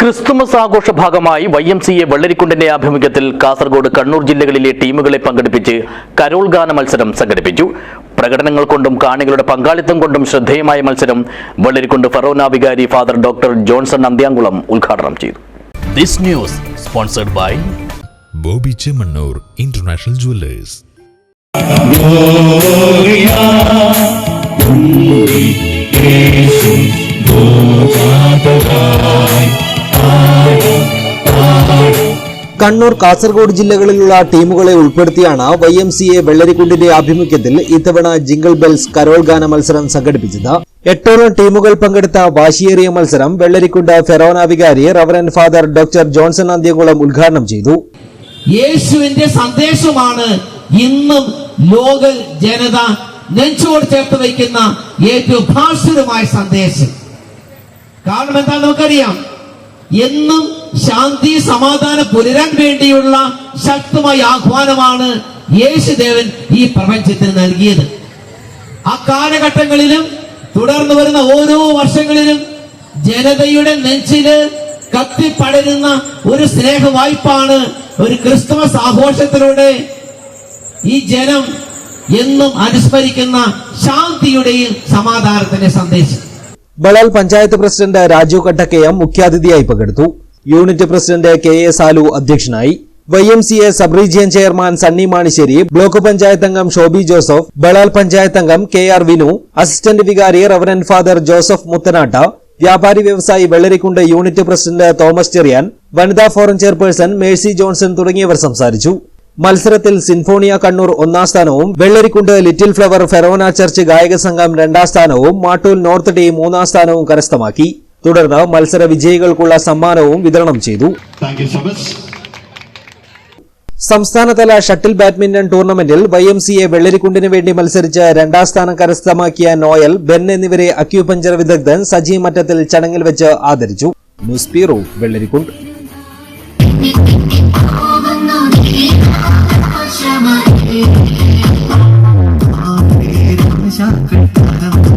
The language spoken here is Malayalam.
ക്രിസ്തുമസ് ആഘോഷ ഭാഗമായി വൈ എം സി എ വെള്ളരിക്കുണ്ടിന്റെ ആഭിമുഖ്യത്തിൽ കാസർഗോഡ് കണ്ണൂർ ജില്ലകളിലെ ടീമുകളെ പങ്കെടുപ്പിച്ച് കരോൾ ഗാന മത്സരം സംഘടിപ്പിച്ചു. പ്രകടനങ്ങൾ കൊണ്ടും കാണികളുടെ പങ്കാളിത്തം കൊണ്ടും ശ്രദ്ധേയമായ മത്സരം വെള്ളരിക്കുണ്ട് ഫറോന വികാരി ഫാദർ ഡോക്ടർ ജോൺസൺ അന്ത്യാംകുളം ഉദ്ഘാടനം ചെയ്തു. This news sponsored by Boby Chemmanur international jewellers. Kannur Kasaragod ജില്ലകളിലുള്ള ടീമുകളെ ഉൾപ്പെടുത്തിയാണ് വൈ എം സി എ വെള്ളരിക്കുണ്ടിന്റെ ആഭിമുഖ്യത്തിൽ ഇത്തവണ ജിംഗിൾ ബെൽസ് കരോൾ ഗാന മത്സരം സംഘടിപ്പിച്ചത്. എട്ടോളം ടീമുകൾ പങ്കെടുത്ത വാശിയേറിയ മത്സരം വെള്ളരിക്കുണ്ട് ഫെറോന വികാരി reverend father doctor Johnson Anthyakulam ഉദ്ഘാടനം ചെയ്തു. യേശുവിന്റെ സന്ദേശമാണ് ഇന്നും ലോക ജനത നെഞ്ചോട് ചേർത്ത് വയ്ക്കുന്ന ഏറ്റവും ഭാസുരമായ സന്ദേശം. കാരണം എന്താ നമുക്കറിയാം? എന്നും ശാന്തി സമാധാനം പുലരാൻ വേണ്ടിയുള്ള ശക്തമായ ആഹ്വാനമാണ് യേശുദേവൻ ഈ പ്രപഞ്ചത്തിന് നൽകിയത്. ആ കാലഘട്ടങ്ങളിലും തുടർന്നു വരുന്ന ഓരോ വർഷങ്ങളിലും ജനതയുടെ നെഞ്ചിൽ കത്തിപ്പടരുന്ന ഒരു സ്നേഹ വായ്പാണ് ഒരു ക്രിസ്തുമസ് ആഘോഷത്തിലൂടെ ഈ ജനം എന്നും അനുസ്മരിക്കുന്ന ശാന്തിയുടെയും സമാധാനത്തിന്റെ സന്ദേശം. ബളാൽ പഞ്ചായത്ത് പ്രസിഡന്റ് രാജു കട്ടക്കയം മുഖ്യാതിഥിയായി പങ്കെടുത്തു. Unit president K A Salu അധ്യക്ഷനായി. Y M C A sub region chairman Sunny Manissery block panchayat അംഗം ഷോബി ജോസഫ് ബളാൽ പഞ്ചായത്ത് അംഗം കെ ആർ വിനു അസിസ്റ്റന്റ് വികാരി റവറൻ ഫാദർ ജോസഫ് മുത്തനാട്ട വ്യാപാരി വ്യവസായി Vellarikundu unit president Thomas Cherian വനിതാ ഫോറം ചെയർപേഴ്സൺ മേഴ്സി ജോൺസൺ തുടങ്ങിയവർ സംസാരിച്ചു. മത്സരത്തിൽ സിൻഫോണിയ കണ്ണൂർ ഒന്നാം സ്ഥാനവും Vellarikundu little flower forane church ഗായക സംഘം രണ്ടാം സ്ഥാനവും മാട്ടൂൽ നോർത്ത് ടീം മൂന്നാം സ്ഥാനവും കരസ്ഥമാക്കി. തുടർന്ന് മത്സര വിജയികൾക്കുള്ള സമ്മാനവും വിതരണം ചെയ്തു. സംസ്ഥാനതല ഷട്ടിൽ ബാഡ്മിന്റൺ ടൂർണമെന്റിൽ വൈ എം സി എ വെള്ളരിക്കുണ്ടിന് വേണ്ടി മത്സരിച്ച് രണ്ടാം സ്ഥാനം കരസ്ഥമാക്കിയ നോയൽ ബെൻ എന്നിവരെ അക്യൂപഞ്ചർ വിദഗ്ധൻ സജി മറ്റത്തിൽ ചടങ്ങിൽ വെച്ച് ആദരിച്ചു. News bureau Vellarikundu. Te